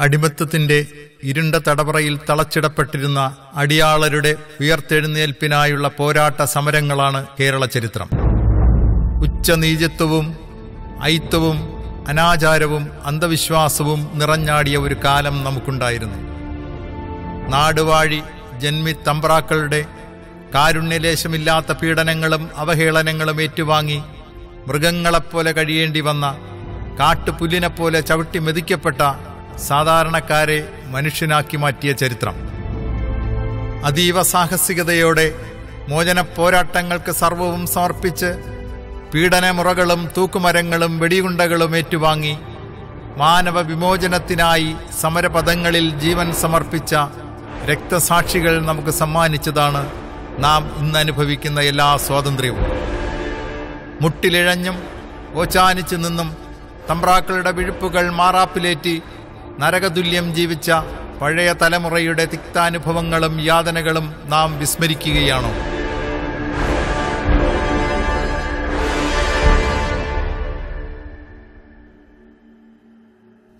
അടിമത്തത്തിന്റെ ഇരുണ്ട തടവറയിൽ തളച്ചിടപ്പെട്ടിരുന്ന അടിയാളരുടെ ഉയർത്തെഴുന്നേൽപ്പിനായുള്ള പോരാട്ട സമരങ്ങളാണ് കേരള ചരിത്രം. ഉച്ചനീചത്വവും ഐത്തവും അനാചാരവും അന്ധവിശ്വാസവും നിറഞ്ഞാടിയ ഒരു കാലം നമുക്കുണ്ടായിരുന്നു. നാടുവാഴി ജന്മി തമ്പ്രാക്കളുടെ കാരുണ്യലേശമില്ലാത്ത പീഡനങ്ങളും അവഹേളനങ്ങളും ഏറ്റുവാങ്ങി മൃഗങ്ങളെപ്പോലെ കഴിയേണ്ടി വന്ന കാട്ടുപുല്ലിനെപ്പോലെ ചവിട്ടി മെതിക്കപ്പെട്ട സാധാരണക്കാരെ മനുഷ്യനാക്കി മാറ്റിയ ചരിത്രം. അതീവ സാഹസികതയോടെ മോചന പോരാട്ടങ്ങൾക്ക് സർവവും സമർപ്പിച്ച് പീഡനമുറകളും തൂക്കുമരങ്ങളും വെടിയുണ്ടകളും ഏറ്റുവാങ്ങി മാനവ വിമോചനത്തിനായി സമരപഥങ്ങളിൽ ജീവൻ സമർപ്പിച്ച രക്തസാക്ഷികൾ നമുക്ക് സമ്മാനിച്ചതാണ് നാം ഇന്ന് അനുഭവിക്കുന്ന എല്ലാ സ്വാതന്ത്ര്യവും. മുട്ടിലിഴഞ്ഞും ഓച്ചാനിച്ചു നിന്നും തമ്പ്രാക്കളുടെ വിഴുപ്പുകൾ മാറാപ്പിലേറ്റി നരകതുല്യം ജീവിച്ച പഴയ തലമുറയുടെ തിക്താനുഭവങ്ങളും യാതനകളും നാം വിസ്മരിക്കുകയാണോ?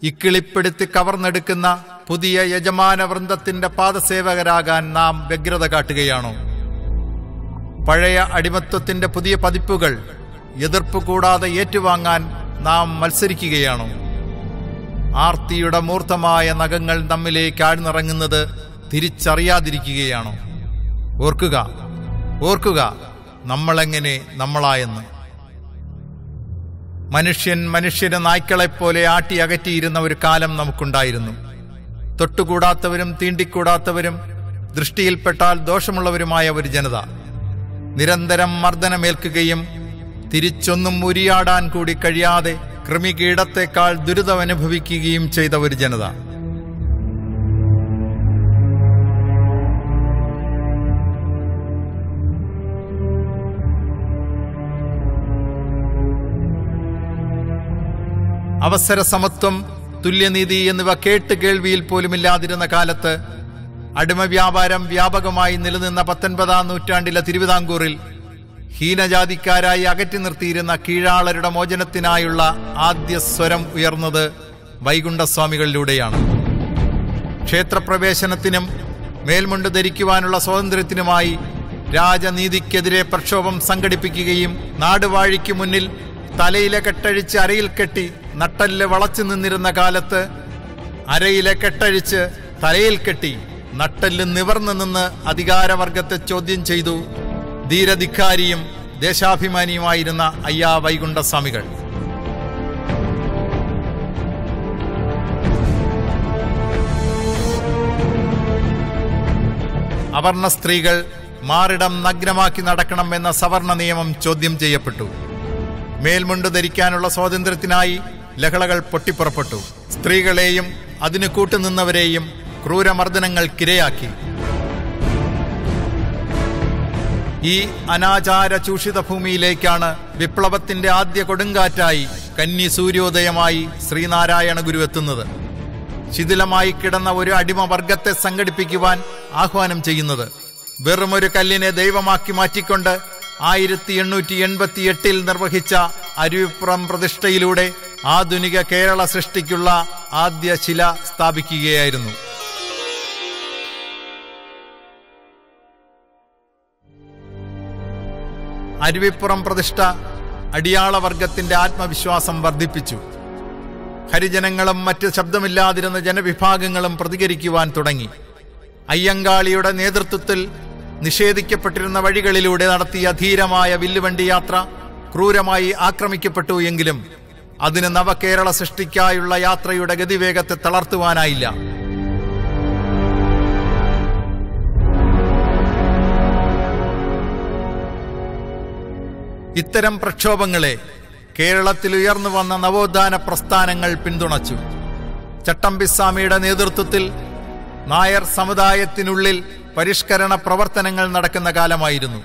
ഇക്കിളിപ്പെടുത്തി കവർന്നെടുക്കുന്ന പുതിയ യജമാന വൃന്ദത്തിന്റെ പാദസേവകരാകാൻ നാം വ്യഗ്രത കാട്ടുകയാണോ? പഴയ അടിമത്വത്തിന്റെ പുതിയ പതിപ്പുകൾ എതിർപ്പ് കൂടാതെ ഏറ്റുവാങ്ങാൻ നാം മത്സരിക്കുകയാണോ? ആർത്തിയുടെ മൂർത്തമായ നഖങ്ങൾ നമ്മിലേക്ക് ആഴ്ന്നിറങ്ങുന്നത് തിരിച്ചറിയാതിരിക്കുകയാണോ? ഓർക്കുക ഓർക്കുക നമ്മളെങ്ങനെ നമ്മളായെന്ന്. മനുഷ്യൻ മനുഷ്യന് നായ്ക്കളെപ്പോലെ ആട്ടി അകറ്റിയിരുന്ന ഒരു കാലം നമുക്കുണ്ടായിരുന്നു. തൊട്ടുകൂടാത്തവരും തീണ്ടിക്കൂടാത്തവരും ദൃഷ്ടിയിൽപ്പെട്ടാൽ ദോഷമുള്ളവരുമായ ഒരു ജനത. നിരന്തരം മർദ്ദനമേൽക്കുകയും തിരിച്ചൊന്നും ഉരിയാടാൻ കൂടി കഴിയാതെ കൃമികീടത്തെക്കാൾ ദുരിതമനുഭവിക്കുകയും ചെയ്ത ഒരു ജനത. അവസര സമത്വം തുല്യനീതി എന്നിവ കേട്ട് കേൾവിയിൽ പോലുമില്ലാതിരുന്ന കാലത്ത് അടിമ വ്യാപാരം വ്യാപകമായി നിലനിന്ന പത്തൊൻപതാം നൂറ്റാണ്ടിലെ തിരുവിതാംകൂറിൽ ഹീനജാതിക്കാരായി അകറ്റി നിർത്തിയിരുന്ന കീഴാളരുടെ മോചനത്തിനായുള്ള ആദ്യ സ്വരം ഉയർന്നത് വൈകുണ്ഠസ്വാമികളിലൂടെയാണ്. ക്ഷേത്രപ്രവേശനത്തിനും മേൽമുണ്ട് ധരിക്കുവാനുള്ള സ്വാതന്ത്ര്യത്തിനുമായി രാജനീതിക്കെതിരെ പ്രക്ഷോഭം സംഘടിപ്പിക്കുകയും നാടുവാഴിക്ക് മുന്നിൽ തലയിലെ കെട്ടഴിച്ച് അരയിൽ കെട്ടി നട്ടൽ വളച്ചു നിന്നിരുന്ന കാലത്ത് അരയിലെ കെട്ടഴിച്ച് തലയിൽ കെട്ടി നട്ടലിൽ നിവർന്നു നിന്ന് അധികാരവർഗത്തെ ചോദ്യം ചെയ്തു. ധീരധിക്കാരിയും ദേശാഭിമാനിയുമായിരുന്ന അയ്യാ വൈകുണ്ഠസ്വാമികൾ. അവർണ സ്ത്രീകൾ മാറിടം നഗ്നമാക്കി നടക്കണം എന്ന സവർണ നിയമം ചോദ്യം ചെയ്യപ്പെട്ടു. മേൽമുണ്ട് ധരിക്കാനുള്ള സ്വാതന്ത്ര്യത്തിനായി ലഹളകൾ പൊട്ടിപ്പുറപ്പെട്ടു. സ്ത്രീകളെയും അതിനു കൂട്ടുനിന്നവരെയും ക്രൂരമർദ്ദനങ്ങൾക്കിരയാക്കി. ഈ അനാചാര ചൂഷിത ഭൂമിയിലേക്കാണ് വിപ്ലവത്തിന്റെ ആദ്യ കൊടുങ്കാറ്റായി കന്നി സൂര്യോദയമായി ശ്രീനാരായണ ഗുരു എത്തുന്നത്. ശിഥിലമായി കിടന്ന ഒരു അടിമവർഗത്തെ സംഘടിപ്പിക്കുവാൻ ആഹ്വാനം ചെയ്യുന്നത്. വെറുമൊരു കല്ലിനെ ദൈവമാക്കി മാറ്റിക്കൊണ്ട് ആയിരത്തി എണ്ണൂറ്റി എൺപത്തി എട്ടിൽ നിർവഹിച്ച അരുവിപ്പുറം പ്രതിഷ്ഠയിലൂടെ ആധുനിക കേരള സൃഷ്ടിക്കുള്ള ആദ്യ ശില സ്ഥാപിക്കുകയായിരുന്നു. അരുവിപ്പുറം പ്രതിഷ്ഠ അടിയാള അടിയാളവർഗത്തിന്റെ ആത്മവിശ്വാസം വർദ്ധിപ്പിച്ചു. ഹരിജനങ്ങളും മറ്റ് ശബ്ദമില്ലാതിരുന്ന ജനവിഭാഗങ്ങളും പ്രതികരിക്കുവാൻ തുടങ്ങി. അയ്യങ്കാളിയുടെ നേതൃത്വത്തിൽ നിഷേധിക്കപ്പെട്ടിരുന്ന വഴികളിലൂടെ നടത്തിയ ധീരമായ വില്ലുവണ്ടി യാത്ര ക്രൂരമായി ആക്രമിക്കപ്പെട്ടു എങ്കിലും അതിന് നവകേരള സൃഷ്ടിക്കായുള്ള യാത്രയുടെ ഗതിവേഗത്തെ തളർത്തുവാനായില്ല. ഇത്തരം പ്രക്ഷോഭങ്ങളെ കേരളത്തിൽ ഉയർന്നു വന്ന നവോത്ഥാന പ്രസ്ഥാനങ്ങൾ പിന്തുണച്ചു. ചട്ടമ്പിസ്വാമിയുടെ നേതൃത്വത്തിൽ നായർ സമുദായത്തിനുള്ളിൽ പരിഷ്കരണ പ്രവർത്തനങ്ങൾ നടക്കുന്ന കാലമായിരുന്നു.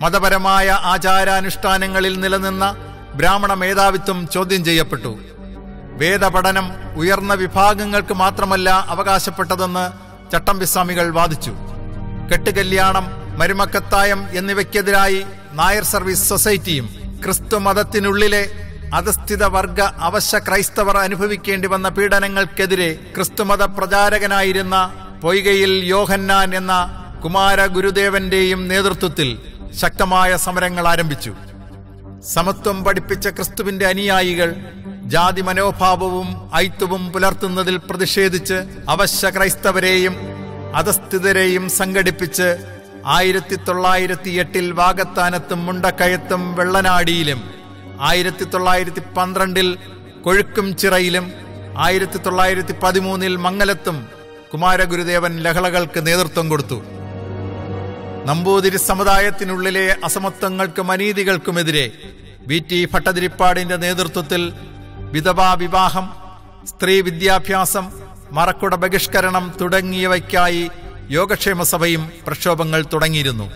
മതപരമായ ആചാരാനുഷ്ഠാനങ്ങളിൽ നിലനിന്ന ബ്രാഹ്മണ മേധാവിത്വം ചോദ്യം ചെയ്യപ്പെട്ടു. വേദപഠനം ഉയർന്ന വിഭാഗങ്ങൾക്ക് മാത്രമല്ല അവകാശപ്പെട്ടതെന്ന് ചട്ടമ്പിസ്വാമികൾ വാദിച്ചു. കെട്ടുകല്യാണം മരുമക്കത്തായം എന്നിവയ്ക്കെതിരായി നായർ സർവീസ് സൊസൈറ്റിയും ക്രിസ്തു മതത്തിനുള്ളിലെ അധസ്ഥിത വർഗ അവശ ക്രൈസ്തവർ അനുഭവിക്കേണ്ടി വന്ന പീഡനങ്ങൾക്കെതിരെ ക്രിസ്തുമത പ്രചാരകനായിരുന്ന പൊയ്കയിൽ യോഹന്നാൻ എന്ന കുമാര ഗുരുദേവന്റെയും നേതൃത്വത്തിൽ ശക്തമായ സമരങ്ങൾ ആരംഭിച്ചു. സമത്വം പഠിപ്പിച്ച ക്രിസ്തുവിന്റെ അനുയായികൾ ജാതി മനോഭാവവും ഐത്വവും പുലർത്തുന്നതിൽ പ്രതിഷേധിച്ച് അവശ്യ ക്രൈസ്തവരെയും അധസ്ഥിതരെയും സംഘടിപ്പിച്ച് ആയിരത്തി തൊള്ളായിരത്തി എട്ടിൽ വാഗത്താനത്തും മുണ്ടക്കയത്തും വെള്ളനാടിയിലും ആയിരത്തി തൊള്ളായിരത്തി പന്ത്രണ്ടിൽ കൊഴുക്കും ചിറയിലും ആയിരത്തി തൊള്ളായിരത്തി പതിമൂന്നിൽ മംഗലത്തും കുമാരഗുരുദേവൻ ലഹളകൾക്ക് നേതൃത്വം കൊടുത്തു. നമ്പൂതിരി സമുദായത്തിനുള്ളിലെ അസമത്വങ്ങൾക്കും അനീതികൾക്കുമെതിരെ വി ടി ഭട്ടതിരിപ്പാടിന്റെ നേതൃത്വത്തിൽ വിധവാ വിവാഹം സ്ത്രീ വിദ്യാഭ്യാസം മറക്കുട ബഹിഷ്കരണം തുടങ്ങിയവയ്ക്കായി യോഗക്ഷേമ സഭയും പ്രക്ഷോഭങ്ങൾ തുടങ്ങിയിരുന്നു.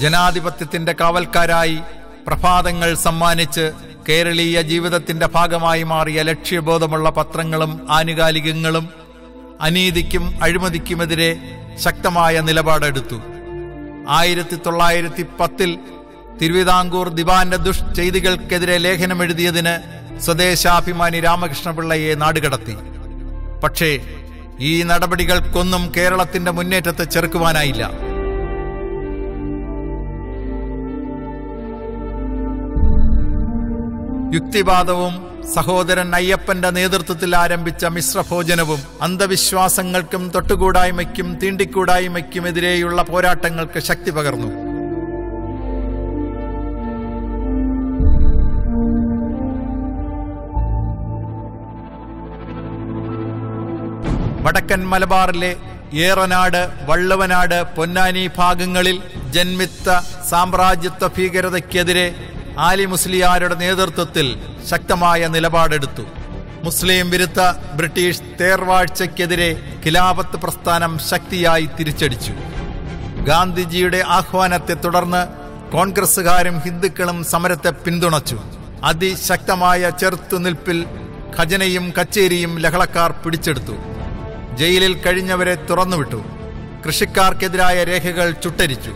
ജനാധിപത്യത്തിന്റെ കാവൽക്കാരായി പ്രഭാതങ്ങൾ സമ്മാനിച്ച് കേരളീയ ജീവിതത്തിന്റെ ഭാഗമായി മാറിയ ലക്ഷ്യബോധമുള്ള പത്രങ്ങളും ആനുകാലികങ്ങളും അനീതിക്കും അഴിമതിക്കുമെതിരെ ശക്തമായ നിലപാടെടുത്തു. ആയിരത്തി തൊള്ളായിരത്തി പത്തിൽ തിരുവിതാംകൂർ ദിവാന്റെ ദുഷ്ചെയ്തികൾക്കെതിരെ ലേഖനം എഴുതിയതിന് സ്വദേശാഭിമാനി രാമകൃഷ്ണപിള്ളയെ നാടുകടത്തി. പക്ഷേ ഈ നടപടികൾക്കൊന്നും കേരളത്തിന്റെ മുന്നേറ്റത്തെ ചെറുക്കുവാനായില്ല. യുക്തിവാദവും സഹോദരൻ അയ്യപ്പന്റെ നേതൃത്വത്തിൽ ആരംഭിച്ച മിശ്രഭോജനവും അന്ധവിശ്വാസങ്ങൾക്കും തൊട്ടുകൂടായ്മയ്ക്കും തീണ്ടിക്കൂടായ്മയ്ക്കുമെതിരെയുള്ള പോരാട്ടങ്ങൾക്ക് ശക്തി പകർന്നു. വടക്കൻ മലബാറിലെ ഏറനാട് വള്ളുവനാട് പൊന്നാനി ഭാഗങ്ങളിൽ ജന്മിത്ത സാമ്രാജ്യത്വ ഭീകരതയ്ക്കെതിരെ ആലി മുസ്ലിയാരുടെ നേതൃത്വത്തിൽ ശക്തമായ നിലപാടെടുത്തു. മുസ്ലിം വിരുദ്ധ ബ്രിട്ടീഷ് തേർവാഴ്ചയ്ക്കെതിരെ ഖിലാഫത്ത് പ്രസ്ഥാനം ശക്തിയായി തിരിച്ചടിച്ചു. ഗാന്ധിജിയുടെ ആഹ്വാനത്തെ തുടർന്ന് കോൺഗ്രസുകാരും ഹിന്ദുക്കളും സമരത്തെ പിന്തുണച്ചു. അതിശക്തമായ ചെറുത്തുനിൽപ്പിൽ ഖജനയും കച്ചേരിയും ലഹളക്കാർ പിടിച്ചെടുത്തു. ജയിലിൽ കഴിഞ്ഞവരെ തുറന്നുവിട്ടു. കൃഷിക്കാർക്കെതിരായ രേഖകൾ ചുട്ടരിച്ചു.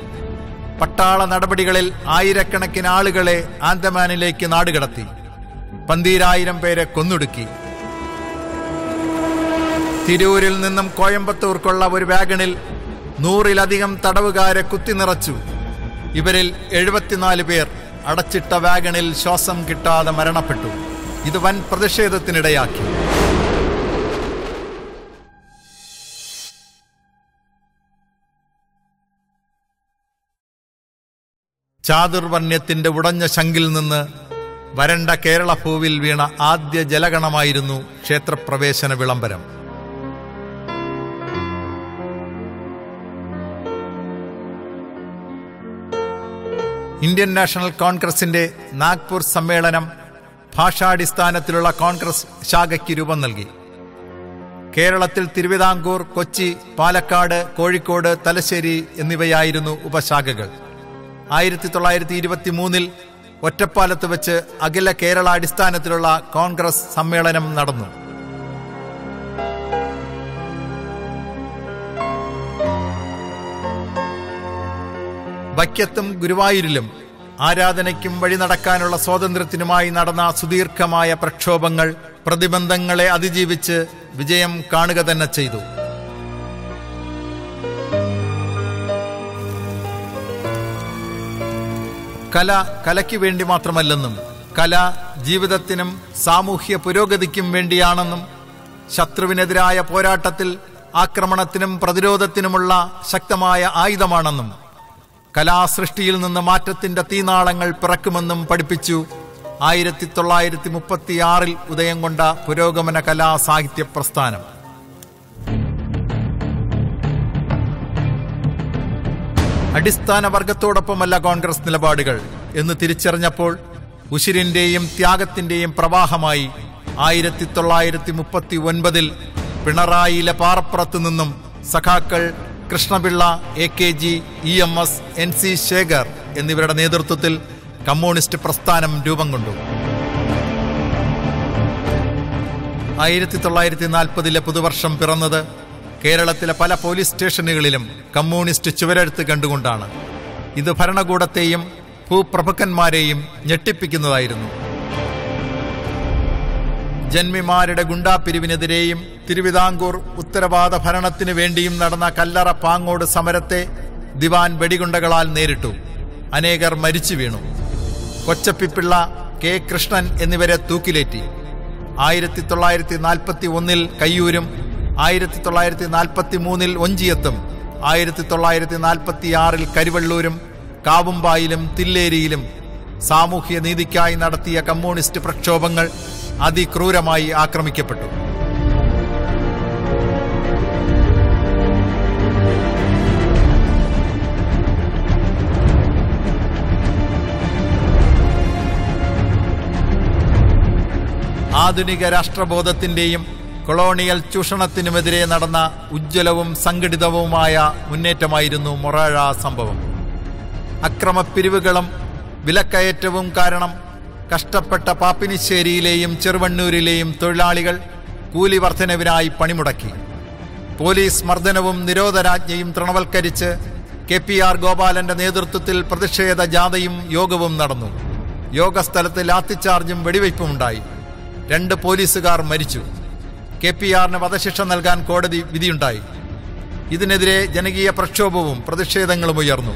പട്ടാള നടപടികളിൽ ആയിരക്കണക്കിന് ആളുകളെ ആൻഡമാനിലേക്ക് നാടുകടത്തി. പന്തീരായിരം പേരെ കൊന്നൊടുക്കി. തിരൂരിൽ നിന്നും കോയമ്പത്തൂർക്കുള്ള ഒരു വാഗണിൽ നൂറിലധികം തടവുകാരെ കുത്തിനിറച്ചു. ഇവരിൽ എഴുപത്തിനാല് പേർ അടച്ചിട്ട വാഗണിൽ ശ്വാസം കിട്ടാതെ മരണപ്പെട്ടു. ഇത് വൻ പ്രതിഷേധത്തിനിടയാക്കി. ചാതുർവർണ്യത്തിന്റെ ഉടഞ്ഞ ശങ്കിൽ നിന്ന് വരണ്ട കേരള ഭൂവിൽ വീണ ആദ്യ ജലഗണമായിരുന്നു ക്ഷേത്രപ്രവേശന വിളംബരം. ഇന്ത്യൻ നാഷണൽ കോൺഗ്രസിന്റെ നാഗ്പൂർ സമ്മേളനം ഭാഷാടിസ്ഥാനത്തിലുള്ള കോൺഗ്രസ് ശാഖയ്ക്ക് രൂപം നൽകി. കേരളത്തിൽ തിരുവിതാംകൂർ കൊച്ചി പാലക്കാട് കോഴിക്കോട് തലശ്ശേരി എന്നിവയായിരുന്നു ഉപശാഖകൾ. ആയിരത്തി തൊള്ളായിരത്തി ഇരുപത്തി മൂന്നിൽ ഒറ്റപ്പാലത്ത് വെച്ച് അഖില കേരള അടിസ്ഥാനത്തിലുള്ള കോൺഗ്രസ് സമ്മേളനം നടന്നു. വയ്ക്കത്തും ഗുരുവായൂരിലും ആരാധനയ്ക്കും വഴി നടക്കാനുള്ള സ്വാതന്ത്ര്യത്തിനുമായി നടന്ന സുദീർഘമായ പ്രക്ഷോഭങ്ങൾ പ്രതിബന്ധങ്ങളെ അതിജീവിച്ച് വിജയം കാണുക തന്നെ ചെയ്തു. കല കലയ്ക്ക് വേണ്ടി മാത്രമല്ലെന്നും കല ജീവിതത്തിനും സാമൂഹ്യ പുരോഗതിക്കും വേണ്ടിയാണെന്നും ശത്രുവിനെതിരായ പോരാട്ടത്തിൽ ആക്രമണത്തിനും പ്രതിരോധത്തിനുമുള്ള ശക്തമായ ആയുധമാണെന്നും കലാസൃഷ്ടിയിൽ നിന്ന് മാറ്റത്തിന്റെ തീനാളങ്ങൾ പിറക്കുമെന്നും പഠിപ്പിച്ചു ആയിരത്തി തൊള്ളായിരത്തി മുപ്പത്തിയാറിൽ ഉദയം കൊണ്ട പുരോഗമന കലാ സാഹിത്യ പ്രസ്ഥാനം. അടിസ്ഥാന വർഗത്തോടൊപ്പമല്ല കോൺഗ്രസ് നിലപാടുകൾ എന്ന് തിരിച്ചറിഞ്ഞപ്പോൾ ഉശിരിന്റെയും ത്യാഗത്തിന്റെയും പ്രവാഹമായി ആയിരത്തി തൊള്ളായിരത്തി മുപ്പത്തി ഒൻപതിൽ പിണറായിയിലെ പാറപ്പുറത്തു നിന്നും സഖാക്കൾ Krishna Pillai A K G E M S N C Shekhar എന്നിവരുടെ നേതൃത്വത്തിൽ കമ്മ്യൂണിസ്റ്റ് പ്രസ്ഥാനം രൂപം കൊണ്ടു. ആയിരത്തി തൊള്ളായിരത്തി നാൽപ്പതിലെ പുതുവർഷം പിറന്നത് കേരളത്തിലെ പല പോലീസ് സ്റ്റേഷനുകളിലും കമ്മ്യൂണിസ്റ്റ് ചുവരെഴുത്ത് കണ്ടുകൊണ്ടാണ്. ഇത് ഭരണകൂടത്തെയും ഭൂപ്രഭുക്കന്മാരെയും ഞെട്ടിപ്പിക്കുന്നതായിരുന്നു. ജന്മിമാരുടെ ഗുണ്ടാപ്പിരിവിനെതിരെയും തിരുവിതാംകൂർ ഉത്തരവാദ ഭരണത്തിന് വേണ്ടിയും നടന്ന കല്ലറ പാങ്ങോട് സമരത്തെ ദിവാൻ വെടികുണ്ടകളാൽ നേരിട്ടു. അനേകർ മരിച്ചു വീണു. കൊച്ചപ്പിപ്പിള്ള കെ കൃഷ്ണൻ എന്നിവരെ തൂക്കിലേറ്റി. ആയിരത്തി തൊള്ളായിരത്തി നാൽപ്പത്തി ഒന്നിൽ കയ്യൂരും ആയിരത്തി തൊള്ളായിരത്തി നാൽപ്പത്തി മൂന്നിൽ ഒഞ്ചിയത്തും ആയിരത്തി തൊള്ളായിരത്തി നാൽപ്പത്തി ആറിൽ കരിവള്ളൂരും കാവുമ്പായിലും തില്ലേരിയിലും സാമൂഹ്യ നീതിക്കായി നടത്തിയ കമ്മ്യൂണിസ്റ്റ് പ്രക്ഷോഭങ്ങൾ അതിക്രൂരമായി ആക്രമിക്കപ്പെട്ടു. ആധുനിക രാഷ്ട്രബോധത്തിന്റെയും കൊളോണിയൽ ചൂഷണത്തിനുമെതിരെ നടന്ന ഉജ്ജ്വലവും സംഘടിതവുമായ മുന്നേറ്റമായിരുന്നു മൊറാഴ സംഭവം. അക്രമപ്പിരിവുകളും വിലക്കയറ്റവും കാരണം കഷ്ടപ്പെട്ട പാപ്പിനിശ്ശേരിയിലെയും ചെറുവണ്ണൂരിലെയും തൊഴിലാളികൾ കൂലി വർധനവിനായി പണിമുടക്കി. പോലീസ് മർദ്ദനവും നിരോധനാജ്ഞയും തൃണവൽക്കരിച്ച് കെ പി ആർ ഗോപാലന്റെ നേതൃത്വത്തിൽ പ്രതിഷേധ ജാഥയും യോഗവും നടന്നു. യോഗസ്ഥലത്ത് ലാത്തിച്ചാർജും വെടിവയ്പുമുണ്ടായി രണ്ട് പോലീസുകാർ മരിച്ചു. കെ പി ആറിന് വധശിക്ഷ നൽകാൻ കോടതി വിധിയുണ്ടായി. ഇതിനെതിരെ ജനകീയ പ്രക്ഷോഭവും പ്രതിഷേധങ്ങളും ഉയർന്നു.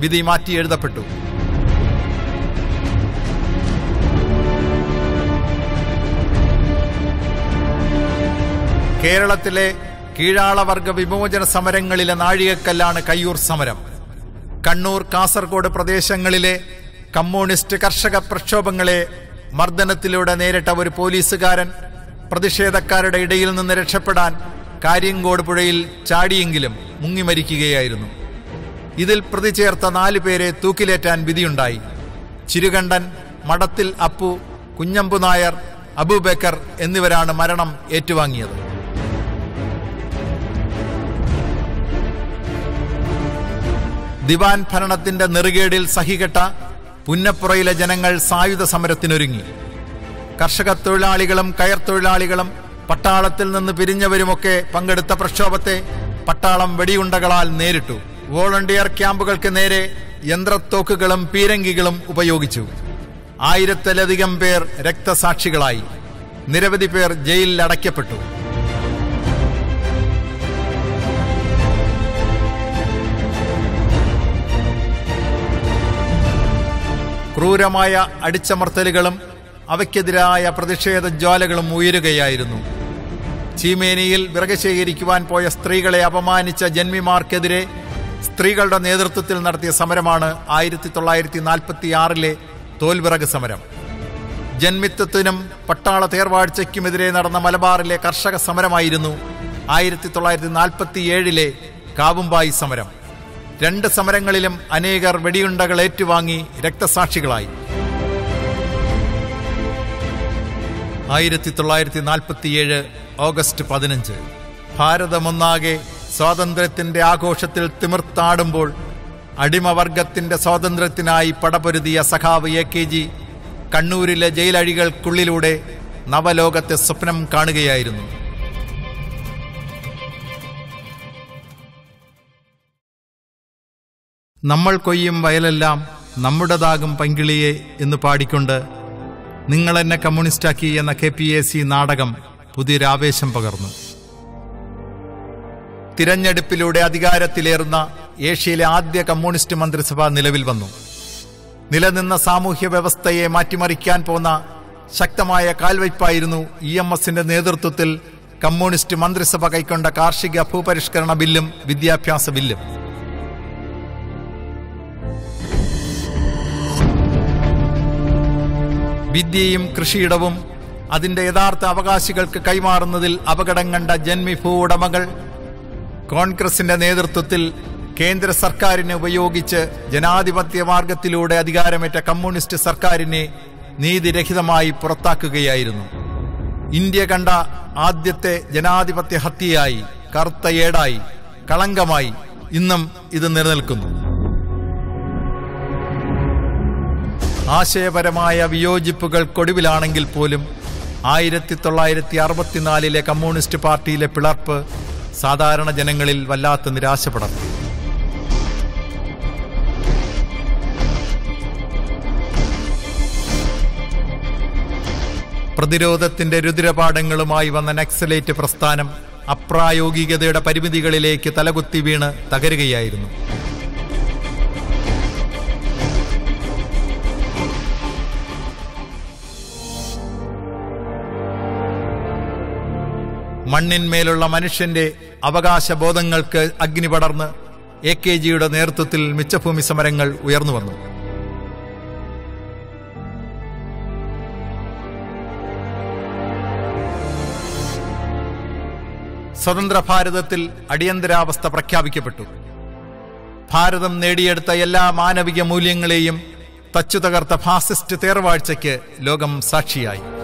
വിധി മാറ്റി എഴുതപ്പെട്ടു. കേരളത്തിലെ കീഴാളവർഗ വിമോചന സമരങ്ങളിലെ നാഴികക്കല്ലാണ് കയ്യൂർ സമരം. കണ്ണൂർ കാസർഗോഡ് പ്രദേശങ്ങളിലെ കമ്മ്യൂണിസ്റ്റ് കർഷക പ്രക്ഷോഭങ്ങളെ മർദ്ദനത്തിലൂടെ നേരിട്ട ഒരു പോലീസുകാരൻ പ്രതിഷേധക്കാരുടെ ഇടയിൽ നിന്ന് രക്ഷപ്പെടാൻ കാര്യങ്കോട് പുഴയിൽ ചാടിയെങ്കിലും മുങ്ങിമരിക്കുകയായിരുന്നു ഇതിൽ പ്രതിചേർത്ത നാലു പേരെ തൂക്കിലേറ്റാൻ വിധിയുണ്ടായി. ചിരുകണ്ഠൻ മടത്തിൽ അപ്പു കുഞ്ഞമ്പു നായർ അബൂബക്കർ എന്നിവരാണ് മരണം ഏറ്റുവാങ്ങിയത്. ദിവാൻ ഭരണത്തിന്റെ നെറുകേടിൽ സഹികെട്ട പുന്നപ്പുറയിലെ ജനങ്ങൾ സായുധ സമരത്തിനൊരുങ്ങി. കർഷക തൊഴിലാളികളും കയർ തൊഴിലാളികളും പട്ടാളത്തിൽ നിന്ന് പിരിഞ്ഞവരുമൊക്കെ പങ്കെടുത്ത പ്രക്ഷോഭത്തെ പട്ടാളം വെടിയുണ്ടകളാൽ നേരിട്ടു. വോളണ്ടിയർ ക്യാമ്പുകൾക്ക് നേരെ യന്ത്രത്തോക്കുകളും പീരങ്കികളും ഉപയോഗിച്ചു. ആയിരത്തിലധികം പേർ രക്തസാക്ഷികളായി. നിരവധി പേർ ജയിലിൽ അടയ്ക്കപ്പെട്ടു. ക്രൂരമായ അടിച്ചമർത്തലുകളും അവയ്ക്കെതിരായ പ്രതിഷേധ ജ്വാലകളും ഉയരുകയായിരുന്നു. ചീമേനിയിൽ വിറക് ശേഖരിക്കുവാൻ പോയ സ്ത്രീകളെ അപമാനിച്ച ജന്മിമാർക്കെതിരെ സ്ത്രീകളുടെ നേതൃത്വത്തിൽ നടത്തിയ സമരമാണ് ആയിരത്തി തൊള്ളായിരത്തി നാൽപ്പത്തി ആറിലെ തോൽവിറക് സമരം. ജന്മിത്വത്തിനും പട്ടാള തേർവാഴ്ചയ്ക്കുമെതിരെ നടന്ന മലബാറിലെ കർഷക സമരമായിരുന്നു ആയിരത്തി തൊള്ളായിരത്തി നാൽപ്പത്തി ഏഴിലെ കാവുമ്പായി സമരം. രണ്ട് സമരങ്ങളിലും അനേകർ വെടിയുണ്ടകൾ ഏറ്റുവാങ്ങി രക്തസാക്ഷികളായി. ആയിരത്തി തൊള്ളായിരത്തി നാൽപ്പത്തിയേഴ് ഓഗസ്റ്റ് പതിനഞ്ച്. ഭാരതമൊന്നാകെ സ്വാതന്ത്ര്യത്തിന്റെ ആഘോഷത്തിൽ തിമിർത്താടുമ്പോൾ അടിമവർഗത്തിന്റെ സ്വാതന്ത്ര്യത്തിനായി പടപൊരുതിയ സഖാവ് എ കെ ജി കണ്ണൂരിലെ ജയിലഴികൾക്കുള്ളിലൂടെ നവലോകത്തെ സ്വപ്നം കാണുകയായിരുന്നു. നമ്മൾ കൊയ്യും വയലെല്ലാം നമ്മുടേതാകും പങ്കിളിയെ എന്ന് പാടിക്കൊണ്ട് നിങ്ങൾ എന്നെ കമ്മ്യൂണിസ്റ്റാക്കി എന്ന കെ പി എ സി നാടകം പുതിയൊരാവേശം പകർന്നു. തിരഞ്ഞെടുപ്പിലൂടെ അധികാരത്തിലേറുന്ന ഏഷ്യയിലെ ആദ്യ കമ്മ്യൂണിസ്റ്റ് മന്ത്രിസഭ നിലവിൽ വന്നു. നിലനിന്ന സാമൂഹ്യ വ്യവസ്ഥയെ മാറ്റിമറിക്കാൻ പോന്ന ശക്തമായ കാൽവയ്പായിരുന്നു ഇ എം എസിന്റെ നേതൃത്വത്തിൽ കമ്മ്യൂണിസ്റ്റ് മന്ത്രിസഭ കൈക്കൊണ്ട കാർഷിക ഭൂപരിഷ്കരണ ബില്ലും വിദ്യാഭ്യാസ ബില്ലും. വിദ്യയും കൃഷിയിടവും അതിന്റെ യഥാർത്ഥ അവകാശികൾക്ക് കൈമാറുന്നതിൽ അപകടം കണ്ട ജന്മിഭൂ ഉടമകൾ കോൺഗ്രസിന്റെ നേതൃത്വത്തിൽ കേന്ദ്ര സർക്കാരിനെ ഉപയോഗിച്ച് ജനാധിപത്യ മാർഗത്തിലൂടെ അധികാരമേറ്റ കമ്മ്യൂണിസ്റ്റ് സർക്കാരിനെ നീതിരഹിതമായി പുറത്താക്കുകയായിരുന്നു. ഇന്ത്യ കണ്ട ആദ്യത്തെ ജനാധിപത്യ ഹത്യയായി കറുത്ത ഏടായി കളങ്കമായി ഇന്നും ഇത് നിലനിൽക്കുന്നു. ആശയപരമായ വിയോജിപ്പുകൾക്കൊടുവിലാണെങ്കിൽ പോലും ആയിരത്തി തൊള്ളായിരത്തി അറുപത്തിനാലിലെ കമ്മ്യൂണിസ്റ്റ് പാർട്ടിയിലെ പിളർപ്പ് സാധാരണ ജനങ്ങളിൽ വല്ലാത്ത നിരാശ പടർത്തി പ്രതിരോധത്തിന്റെ രുദ്രപാഠങ്ങളുമായി വന്ന നക്സലേറ്റ് പ്രസ്ഥാനം അപ്രായോഗികതയുടെ പരിമിതികളിലേക്ക് തലകുത്തി വീണ് തകരുകയായിരുന്നു. മണ്ണിന്മേലുള്ള മനുഷ്യന്റെ അവകാശബോധങ്ങൾക്ക് അഗ്നി പടർന്ന് എ കെ ജിയുടെ നേതൃത്വത്തിൽ മിച്ചഭൂമി സമരങ്ങൾ ഉയർന്നു വന്നു. സ്വതന്ത്ര ഭാരതത്തിൽ അടിയന്തരാവസ്ഥ പ്രഖ്യാപിക്കപ്പെട്ടു. ഭാരതം നേടിയെടുത്ത എല്ലാ മാനവിക മൂല്യങ്ങളെയും തച്ചു തകർത്ത ഫാസിസ്റ്റ് തേർവാഴ്ചയ്ക്ക് ലോകം സാക്ഷിയായി.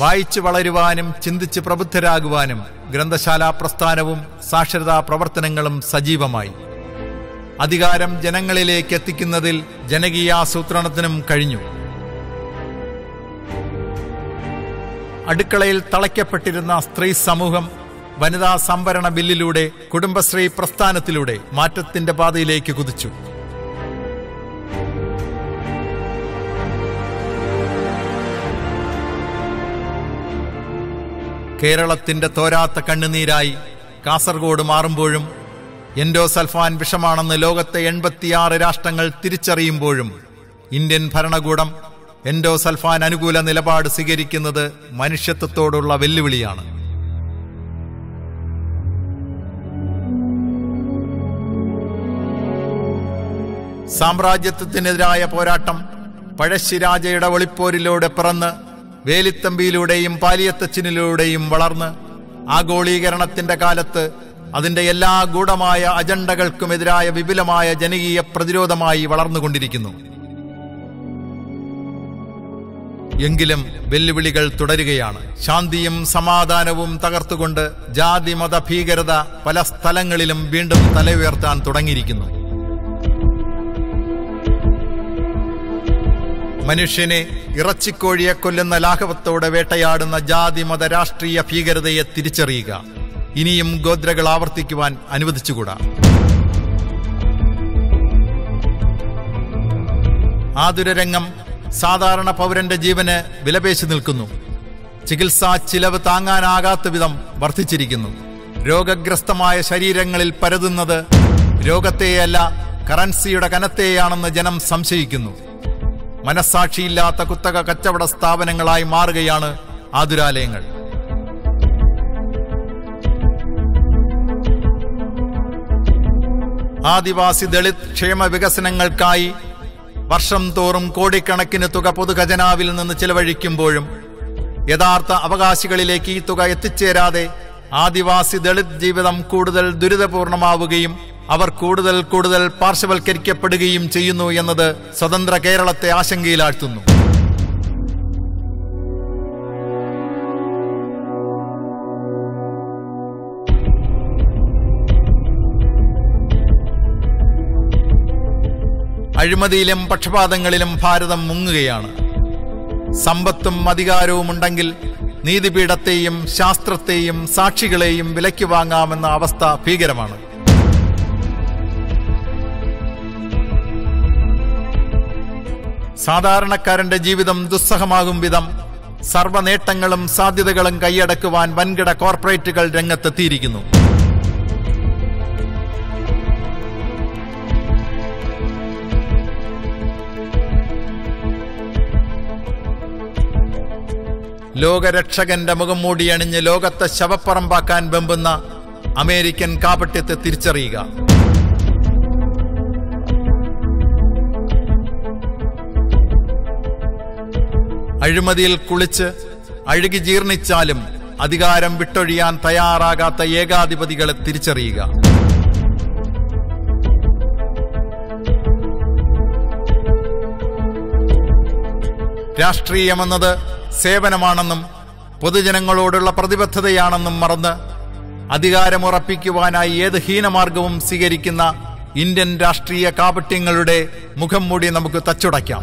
വായിച്ചു വളരുവാനും ചിന്തിച്ച് പ്രബുദ്ധരാകുവാനും ഗ്രന്ഥശാലാ പ്രസ്ഥാനവും സാക്ഷരതാ പ്രവർത്തനങ്ങളും സജീവമായി. അധികാരം ജനങ്ങളിലേക്ക് എത്തിക്കുന്നതിൽ ജനകീയാസൂത്രണത്തിനും കഴിഞ്ഞു. അടുക്കളയിൽ തളയ്ക്കപ്പെട്ടിരുന്ന സ്ത്രീ സമൂഹം വനിതാ സംവരണ ബില്ലിലൂടെ കുടുംബശ്രീ പ്രസ്ഥാനത്തിലൂടെ മാറ്റത്തിന്റെ പാതയിലേക്ക് കുതിച്ചു. കേരളത്തിന്റെ തോരാത്ത കണ്ണുനീരായി കാസർഗോഡ് മാറുമ്പോഴും എൻഡോസൾഫാൻ വിഷമാണെന്ന് ലോകത്തെ എൺപത്തിയാറ് രാഷ്ട്രങ്ങൾ തിരിച്ചറിയുമ്പോഴും ഇന്ത്യൻ ഭരണകൂടം എൻഡോസൾഫാൻ അനുകൂല നിലപാട് സ്വീകരിക്കുന്നത് മനുഷ്യത്വത്തോടുള്ള വെല്ലുവിളിയാണ്. സാമ്രാജ്യത്വത്തിനെതിരായ പോരാട്ടം പഴശ്ശിരാജയുടെ ഒളിപ്പോരിലൂടെ പിറന്ന് വേലിത്തമ്പിയിലൂടെയും പാലിയത്തച്ഛനിലൂടെയും വളർന്ന് ആഗോളീകരണത്തിന്റെ കാലത്ത് അതിന്റെ എല്ലാ ഗൂഢമായ അജണ്ടകൾക്കുമെതിരായ വിപുലമായ ജനകീയ പ്രതിരോധമായി വളർന്നുകൊണ്ടിരിക്കുന്നു. എങ്കിലും വെല്ലുവിളികൾ തുടരുകയാണ്. ശാന്തിയും സമാധാനവും തകർത്തുകൊണ്ട് ജാതി മത ഭീകരത പല സ്ഥലങ്ങളിലും വീണ്ടും തലയുയർത്താൻ തുടങ്ങിയിരിക്കുന്നു. മനുഷ്യനെ ഇറച്ചിക്കോഴിയെ കൊല്ലുന്ന ലാഘവത്തോടെ വേട്ടയാടുന്ന ജാതി മത രാഷ്ട്രീയ ഭീകരതയെ തിരിച്ചറിയുക. ഇനിയും ഗോദ്രകൾ ആവർത്തിക്കുവാൻ അനുവദിച്ചുകൂടാ. ആതുരരംഗം സാധാരണ പൗരന്റെ ജീവന് വിലപേശി നിൽക്കുന്നു. ചികിത്സാ ചിലവ് താങ്ങാനാകാത്ത വിധം വർദ്ധിച്ചിരിക്കുന്നു. രോഗഗ്രസ്തമായ ശരീരങ്ങളിൽ പരതുന്നത് രോഗത്തെയല്ല കറൻസിയുടെ കനത്തെയാണെന്ന് ജനം സംശയിക്കുന്നു. മനസ്സാക്ഷിയില്ലാത്ത കുത്തക കച്ചവട സ്ഥാപനങ്ങളായി മാറുകയാണ് ആതുരാലയങ്ങൾ. ആദിവാസി ദളിത് ക്ഷേമ വികസനങ്ങൾക്കായി വർഷം തോറും കോടിക്കണക്കിന് തുക പൊതുഖജനാവിൽ നിന്ന് ചിലവഴിക്കുമ്പോഴും യഥാർത്ഥ അവകാശികളിലേക്ക് ഈ തുക എത്തിച്ചേരാതെ ആദിവാസി ദളിത് ജീവിതം കൂടുതൽ ദുരിതപൂർണമാവുകയും അവർ കൂടുതൽ കൂടുതൽ പാർശ്വവൽക്കരിക്കപ്പെടുകയും ചെയ്യുന്നു എന്നത് സ്വതന്ത്ര കേരളത്തെ ആശങ്കയിലാഴ്ത്തുന്നു. അഴിമതിയിലും പക്ഷപാതങ്ങളിലും ഭാരതം മുങ്ങുകയാണ്. സമ്പത്തും അധികാരവും ഉണ്ടെങ്കിൽ നീതിപീഠത്തെയും ശാസ്ത്രത്തെയും സാക്ഷികളെയും വിലയ്ക്ക് വാങ്ങാമെന്ന അവസ്ഥ ഭീകരമാണ്. സാധാരണക്കാരന്റെ ജീവിതം ദുസ്സഹമാകും വിധം സർവ നേട്ടങ്ങളും സാധ്യതകളും കൈയടക്കുവാൻ വൻകിട കോർപ്പറേറ്റുകൾ രംഗത്തെത്തിയിരിക്കുന്നു. ലോകരക്ഷകന്റെ മുഖം മൂടിയണിഞ്ഞ് ലോകത്തെ ശവപ്പറമ്പാക്കാൻ വെമ്പുന്ന അമേരിക്കൻ കാപട്യത്തെ തിരിച്ചറിയുക. അഴിമതിയിൽ കുളിച്ച് അഴുകി ജീർണിച്ചാലും അധികാരം വിട്ടൊഴിയാൻ തയ്യാറാകാത്ത ഏകാധിപതികളെ തിരിച്ചറിയുക. രാഷ്ട്രീയമെന്നത് സേവനമാണെന്നും പൊതുജനങ്ങളോടുള്ള പ്രതിബദ്ധതയാണെന്നും മറന്ന് അധികാരമുറപ്പിക്കുവാനായി ഏത് ഹീനമാർഗവും സ്വീകരിക്കുന്ന ഇന്ത്യൻ രാഷ്ട്രീയ കാപട്യങ്ങളുടെ മുഖം മൂടി നമുക്ക് തച്ചുടയ്ക്കാം.